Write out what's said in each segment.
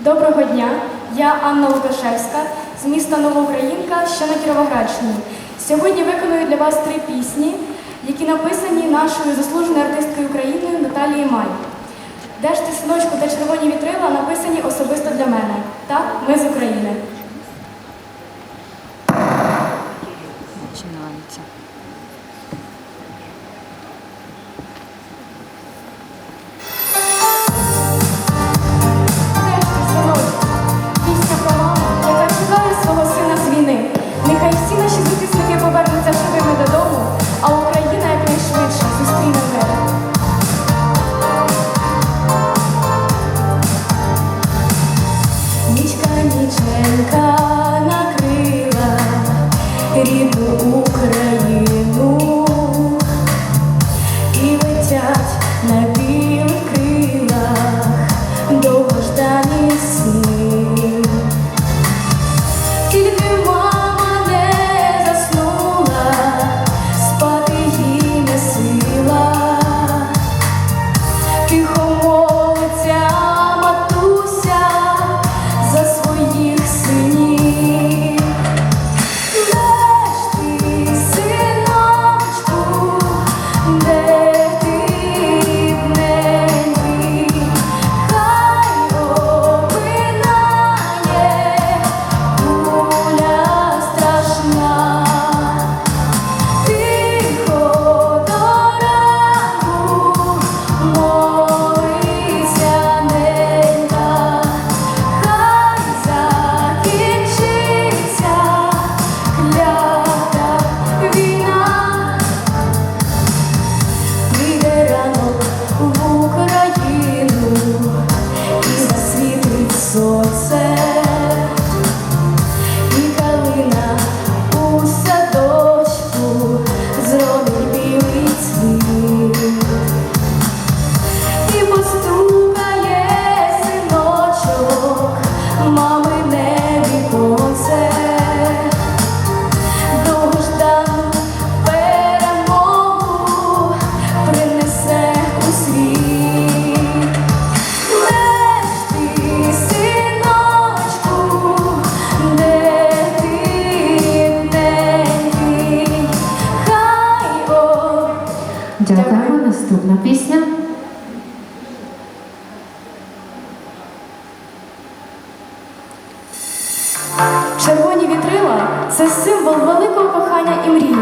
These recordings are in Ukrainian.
Доброго дня, я Анна Лукашевська з міста Новоукраїнка, що на Кіровоградщині. Сьогодні виконую для вас три пісні, які написані нашою заслуженою артисткою України Наталією Май. Де ж ти синочку та червоні вітрила написані особисто для мене. Так, ми з України. Починається. Наступна пісня. Червоні вітрила це символ великого кохання і мрії,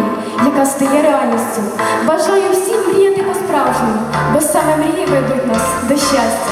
яка стає реальністю. Бажаю всім мріяти по-справжньому, бо саме мрії ведуть нас до щастя.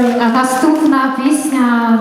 Е, наступна пісня